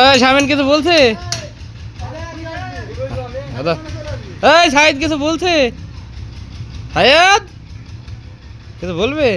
এই শামিন কিছু বলছে? দাদা। এই সাইদ কিছু বলছে? হায়াত কিছু বলবে?